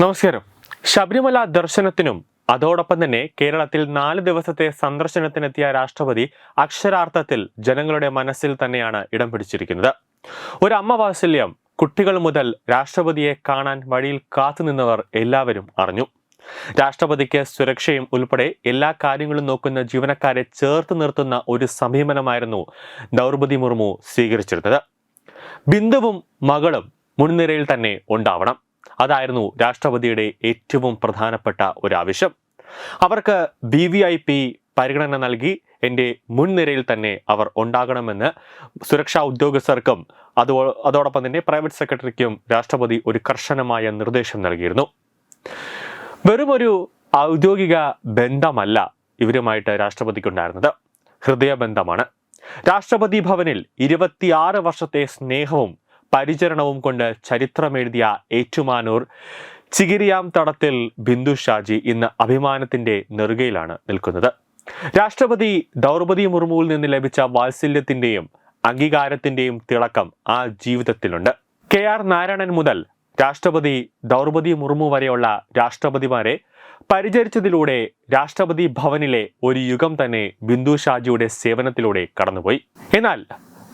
നമസ്കാരം. ശബരിമല ദർശനത്തിനും അതോടൊപ്പം തന്നെ കേരളത്തിൽ നാല് ദിവസത്തെ സന്ദർശനത്തിനെത്തിയ രാഷ്ട്രപതി അക്ഷരാർത്ഥത്തിൽ ജനങ്ങളുടെ മനസ്സിൽ തന്നെയാണ് ഇടം പിടിച്ചിരിക്കുന്നത്. ഒരു അമ്മ വാത്സല്യം കുട്ടികൾ മുതൽ രാഷ്ട്രപതിയെ കാണാൻ വഴിയിൽ കാത്തുനിന്നവർ എല്ലാവരും അറിഞ്ഞു. രാഷ്ട്രപതിക്ക് സുരക്ഷയും ഉൾപ്പെടെ എല്ലാ കാര്യങ്ങളും നോക്കുന്ന ജീവനക്കാരെ ചേർത്ത് നിർത്തുന്ന ഒരു സമീപനമായിരുന്നു ദ്രൗപതി മുർമു സ്വീകരിച്ചിരുന്നത്. ബിന്ദുവും മകളും മുൻനിരയിൽ തന്നെ ഉണ്ടാവണം. അതായിരുന്നു രാഷ്ട്രപതിയുടെ ഏറ്റവും പ്രധാനപ്പെട്ട ഒരു ആവശ്യം അവർക്ക് ബി വി ഐ പി പരിഗണന നൽകി എന്റെ മുൻനിരയിൽ തന്നെ അവർ ഉണ്ടാകണമെന്ന് സുരക്ഷാ ഉദ്യോഗസ്ഥർക്കും അതോ അതോടൊപ്പം തന്നെ പ്രൈവറ്റ് സെക്രട്ടറിക്കും രാഷ്ട്രപതി ഒരു കർശനമായ നിർദ്ദേശം നൽകിയിരുന്നു. വെറുമൊരു ഔദ്യോഗിക ബന്ധമല്ല ഇവരുമായിട്ട് രാഷ്ട്രപതിക്കുണ്ടായിരുന്നത്. ഹൃദയബന്ധമാണ്. രാഷ്ട്രപതി ഭവനിൽ ഇരുപത്തിയാറ് വർഷത്തെ സ്നേഹവും പരിചരണവും കൊണ്ട് ചരിത്രമെഴുതിയ ഏറ്റുമാനൂർ ചികിരിയാം തടത്തിൽ ബിന്ദു ഷാജി ഇന്ന് അഭിമാനത്തിന്റെ നെറുകയിലാണ് നിൽക്കുന്നത്. രാഷ്ട്രപതി ദ്രൗപതി മുർമുവിൽ നിന്ന് ലഭിച്ച വാത്സല്യത്തിന്റെയും അംഗീകാരത്തിന്റെയും തിളക്കം ആ ജീവിതത്തിലുണ്ട്. കെ ആർ നാരായണൻ മുതൽ രാഷ്ട്രപതി ദ്രൗപതി മുർമു വരെയുള്ള രാഷ്ട്രപതിമാരെ പരിചരിച്ചതിലൂടെ രാഷ്ട്രപതി ഭവനിലെ ഒരു യുഗം തന്നെ ബിന്ദു ഷാജിയുടെ സേവനത്തിലൂടെ കടന്നുപോയി. എന്നാൽ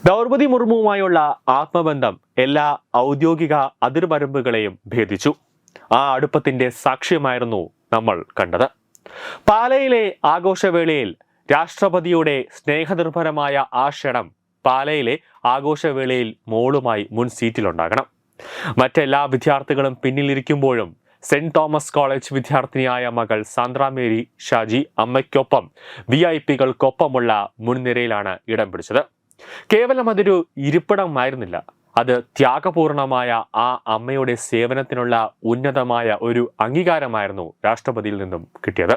ദ്രൗപതി മുർമുവുമായുള്ള ആത്മബന്ധം എല്ലാ ഔദ്യോഗിക അതിർവരമ്പുകളെയും ഭേദിച്ചു. ആ അടുപ്പത്തിന്റെ സാക്ഷ്യമായിരുന്നു നമ്മൾ കണ്ടത്. പാലയിലെ ആഘോഷവേളയിൽ രാഷ്ട്രപതിയുടെ സ്നേഹനിർഭരമായ ആ ക്ഷണം പാലയിലെ ആഘോഷവേളയിൽ മോളുമായി മുൻ സീറ്റിലുണ്ടാകണം. മറ്റെല്ലാ വിദ്യാർത്ഥികളും പിന്നിലിരിക്കുമ്പോഴും സെന്റ് തോമസ് കോളേജ് വിദ്യാർത്ഥിനിയായ മകൾ സാന്ദ്ര മേരി ഷാജി അമ്മയ്ക്കൊപ്പം വി ഐ പികൾക്കൊപ്പമുള്ള മുൻനിരയിലാണ് ഇടം പിടിച്ചത്. കേവലം അതൊരു ഇരിപ്പിടമായിരുന്നില്ല. അത് ത്യാഗപൂർണമായ ആ അമ്മയുടെ സേവനത്തിനുള്ള ഉന്നതമായ ഒരു അംഗീകാരമായിരുന്നു രാഷ്ട്രപതിയിൽ നിന്നും കിട്ടിയത്.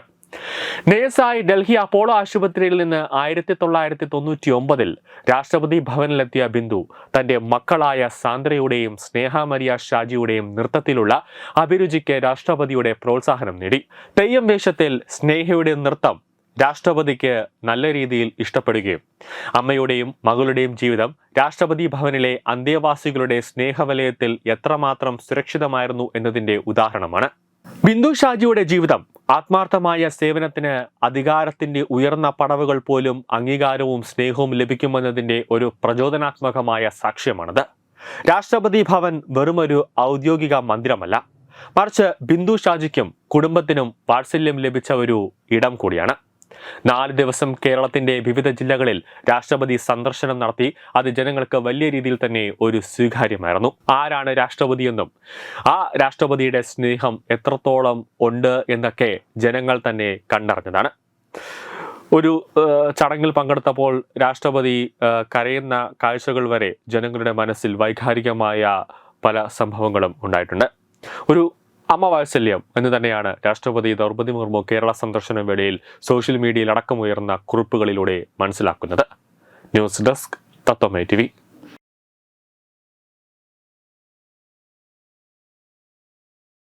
നേഴ്സായി ഡൽഹി അപ്പോളോ ആശുപത്രിയിൽ നിന്ന് ആയിരത്തി തൊള്ളായിരത്തി തൊണ്ണൂറ്റി ഒമ്പതിൽ രാഷ്ട്രപതി ഭവനിലെത്തിയ ബിന്ദു തന്റെ മക്കളായ സാന്ദ്രയുടെയും സ്നേഹമരിയ ഷാജിയുടെയും നൃത്തത്തിലുള്ള അഭിരുചിക്ക് രാഷ്ട്രപതിയുടെ പ്രോത്സാഹനം നേടി. തെയ്യം വേഷത്തിൽ സ്നേഹയുടെ നൃത്തം രാഷ്ട്രപതിക്ക് നല്ല രീതിയിൽ ഇഷ്ടപ്പെടുകയും അമ്മയുടെയും മകളുടെയും ജീവിതം രാഷ്ട്രപതി ഭവനിലെ അന്തേവാസികളുടെ സ്നേഹവലയത്തിൽ എത്രമാത്രം സുരക്ഷിതമായിരുന്നു എന്നതിന്റെ ഉദാഹരണമാണ്. ബിന്ദു ഷാജിയുടെ ജീവിതം ആത്മാർത്ഥമായ സേവനത്തിന് അധികാരത്തിന്റെ ഉയർന്ന പടവുകൾ പോലും അംഗീകാരവും സ്നേഹവും ലഭിക്കുമെന്നതിന്റെ ഒരു പ്രചോദനാത്മകമായ സാക്ഷ്യമാണത്. രാഷ്ട്രപതി ഭവൻ വെറുമൊരു ഔദ്യോഗിക മന്ദിരമല്ല. മറിച്ച് ബിന്ദു ഷാജിക്കും കുടുംബത്തിനും വാത്സല്യം ലഭിച്ച ഒരു ഇടം കൂടിയാണ്. നാല് ദിവസം കേരളത്തിന്റെ വിവിധ ജില്ലകളിൽ രാഷ്ട്രപതി സന്ദർശനം നടത്തി അത് ജനങ്ങൾക്ക് വലിയ രീതിയിൽ തന്നെ ഒരു സ്വീകാര്യമായിരുന്നു. ആരാണ് രാഷ്ട്രപതിയെന്നും ആ രാഷ്ട്രപതിയുടെ സ്നേഹം എത്രത്തോളം ഉണ്ട് എന്നൊക്കെ ജനങ്ങൾ തന്നെ കണ്ടറിഞ്ഞതാണ്. ഒരു ചടങ്ങിൽ പങ്കെടുത്തപ്പോൾ രാഷ്ട്രപതി കരയുന്ന കാഴ്ചകൾ വരെ ജനങ്ങളുടെ മനസ്സിൽ വൈകാരികമായ പല സംഭവങ്ങളും ഉണ്ടായിട്ടുണ്ട്. ഒരു അമ്മ വാത്സല്യം എന്ന് തന്നെയാണ് രാഷ്ട്രപതി ദ്രൗപതി മുർമു കേരള സന്ദർശന വേളയിൽ സോഷ്യൽ മീഡിയയിൽ അടക്കമുയർന്ന കുറിപ്പുകളിലൂടെ മനസ്സിലാക്കുന്നത്. News desk തത്വമേ T